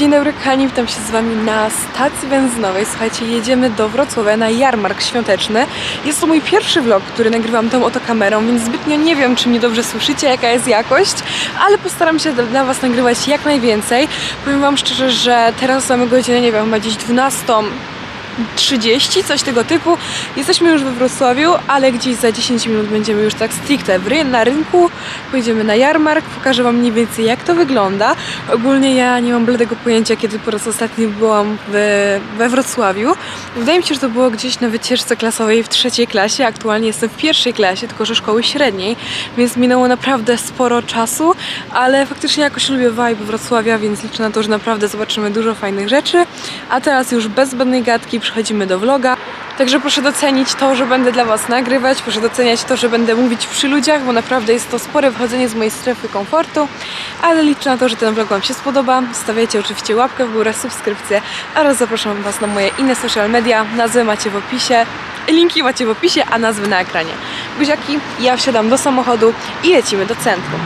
Dzień dobry kochani, witam się z Wami na stacji benzynowej. Słuchajcie, jedziemy do Wrocławia na jarmark świąteczny. Jest to mój pierwszy vlog, który nagrywam tą oto kamerą, więc zbytnio nie wiem, czy mnie dobrze słyszycie, jaka jest jakość, ale postaram się dla- Was nagrywać jak najwięcej. Powiem Wam szczerze, że teraz mamy godzinę, nie wiem, chyba gdzieś 12. 30, coś tego typu. Jesteśmy już we Wrocławiu, ale gdzieś za 10 minut będziemy już tak stricte w ry- na rynku. Pojedziemy na jarmark, pokażę Wam mniej więcej jak to wygląda. Ogólnie ja nie mam bladego pojęcia, kiedy po raz ostatni byłam w, we Wrocławiu. Wydaje mi się, że to było gdzieś na wycieczce klasowej w trzeciej klasie. Aktualnie jestem w pierwszej klasie, tylko że szkoły średniej, więc minęło naprawdę sporo czasu, ale faktycznie jakoś lubię vibe Wrocławia, więc liczę na to, że naprawdę zobaczymy dużo fajnych rzeczy. A teraz już bez zbędnej gadki przechodzimy do vloga. Także proszę docenić to, że będę dla Was nagrywać, proszę doceniać to, że będę mówić przy ludziach, bo naprawdę jest to spore wychodzenie z mojej strefy komfortu, ale liczę na to, że ten vlog Wam się spodoba. Stawiajcie oczywiście łapkę w górę, subskrypcję oraz zapraszam Was na moje inne social media. Nazwy macie w opisie, linki macie w opisie, a nazwy na ekranie. Buziaki, ja wsiadam do samochodu i lecimy do centrum.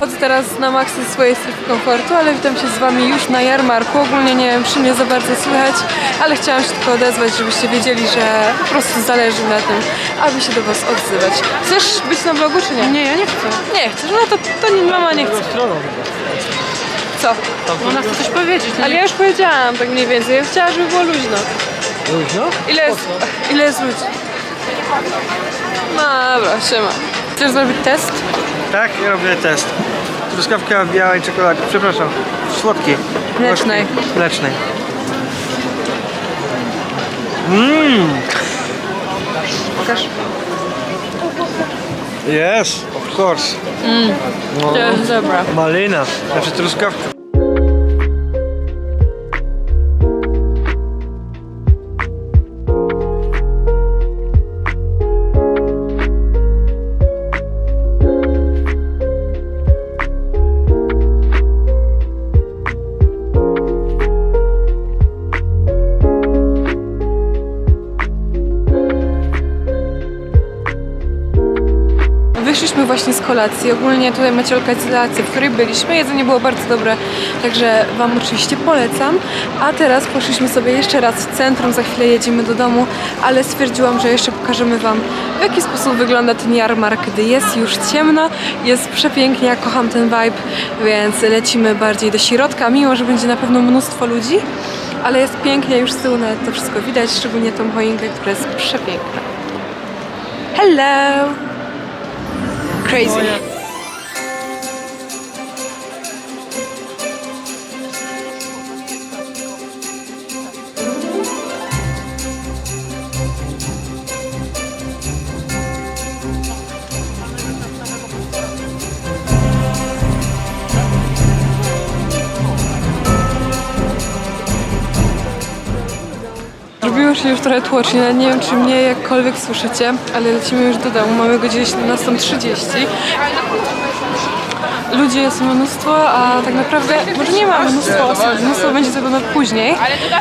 Chodzę teraz na maksy swojej strefy komfortu, ale witam się z Wami już na jarmarku. Ogólnie nie wiem, czy mnie za bardzo słychać, ale chciałam się tylko odezwać, żebyście wiedzieli, że po prostu zależy mi na tym, aby się do Was odzywać. Chcesz być na vlogu, czy nie? Nie, ja nie chcę. Nie chcesz, no to, to nie, mama nie chce. Co? Ona chce coś powiedzieć. No Ale ja już powiedziałam tak mniej więcej. Ja chciałam, żeby było luźno. Luźno? Ile jest, ile jest ludzi? No dobra, siema. Chcesz zrobić test? Tak, ja robię test. Truskawka w białej czekoladzie, przepraszam, słodkiej. Mlecznej. Mlecznej. Mmm, Pokaż. yes, of course. No. To jest dobra. Malina, znaczy truskawka. Właśnie z kolacji. Ogólnie tutaj macie lokalizację, w której byliśmy. Jedzenie było bardzo dobre, także Wam oczywiście polecam. A teraz poszliśmy sobie jeszcze raz w centrum, za chwilę jedziemy do domu, ale stwierdziłam, że jeszcze pokażemy Wam, w jaki sposób wygląda ten jarmark, gdy jest już ciemno. Jest przepięknie, ja kocham ten vibe, więc lecimy bardziej do środka, mimo że będzie na pewno mnóstwo ludzi. Ale jest pięknie, już z tyłu nawet to wszystko widać, szczególnie tą choinkę, która jest przepiękna. Hello! crazy. Oh, yeah. Już trochę tłocznie, nie wiem czy mnie jakkolwiek słyszycie, ale lecimy już do domu, mamy godzinę 17.30. Ludzi jest mnóstwo, a tak naprawdę może nie ma mnóstwo osób, mnóstwo będzie tego na później,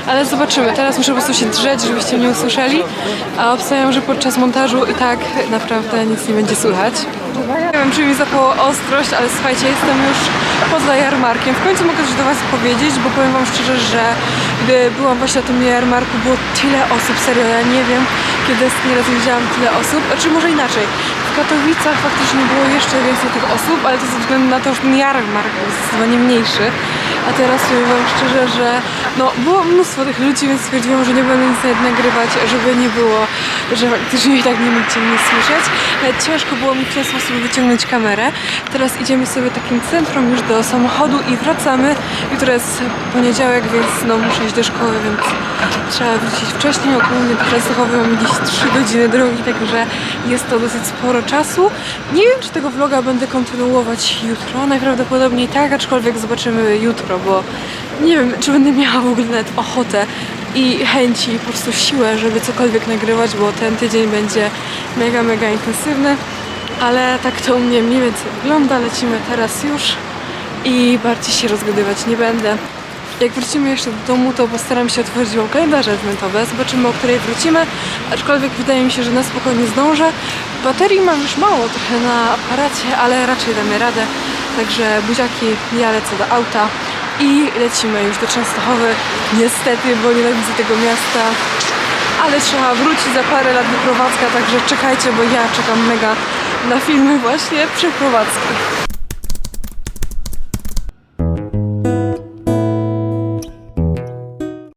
ale zobaczymy. Teraz muszę po prostu się drzeć, żebyście mnie usłyszeli, a obstawiam, że podczas montażu i tak naprawdę nic nie będzie słychać. Nie wiem, czy mi zapało ostrość, ale słuchajcie, jestem już poza jarmarkiem. W końcu mogę coś do Was powiedzieć, bo powiem Wam szczerze, że gdy byłam właśnie na tym jarmarku, było tyle osób, serio, ja nie wiem, kiedy ostatni raz widziałam tyle osób, znaczy może inaczej. W Katowicach faktycznie było jeszcze więcej tych osób, ale to ze względu na to, że ten jarmark był zdecydowanie mniejszy. A teraz powiem Wam szczerze, że no było mnóstwo tych ludzi, więc stwierdziłam, że nie będę nic nawet nagrywać, żeby nie było, że faktycznie i tak nie będziecie mnie słyszeć. Nawet ciężko było mi w ten sposób wyciągnąć kamerę. Teraz idziemy sobie takim centrum już do samochodu i wracamy. Jutro jest poniedziałek, więc no muszę iść do szkoły, więc trzeba wrócić wcześniej. Ogólnie do Częstochowy mam gdzieś 3 godziny drogi, także jest to dosyć sporo czasu. Nie wiem, czy tego vloga będę kontynuować jutro. Najprawdopodobniej tak, aczkolwiek zobaczymy jutro, bo nie wiem, czy będę miała w ogóle nawet ochotę i chęci, po prostu siłę, żeby cokolwiek nagrywać, bo ten tydzień będzie mega, mega intensywny. Ale tak to u mnie mniej więcej wygląda. Lecimy teraz już i bardziej się rozgadywać nie będę. Jak wrócimy jeszcze do domu, to postaram się otworzyć wam kalendarze adwentowe. Zobaczymy, o której wrócimy. Aczkolwiek wydaje mi się, że na spokojnie zdążę. Baterii mam już mało trochę na aparacie, ale raczej damy radę. Także buziaki, ja lecę do auta i lecimy już do Częstochowy. Niestety, bo nienawidzę tego miasta. Ale trzeba wrócić za parę lat wyprowadzka, także czekajcie, bo ja czekam mega na filmy właśnie przeprowadzki.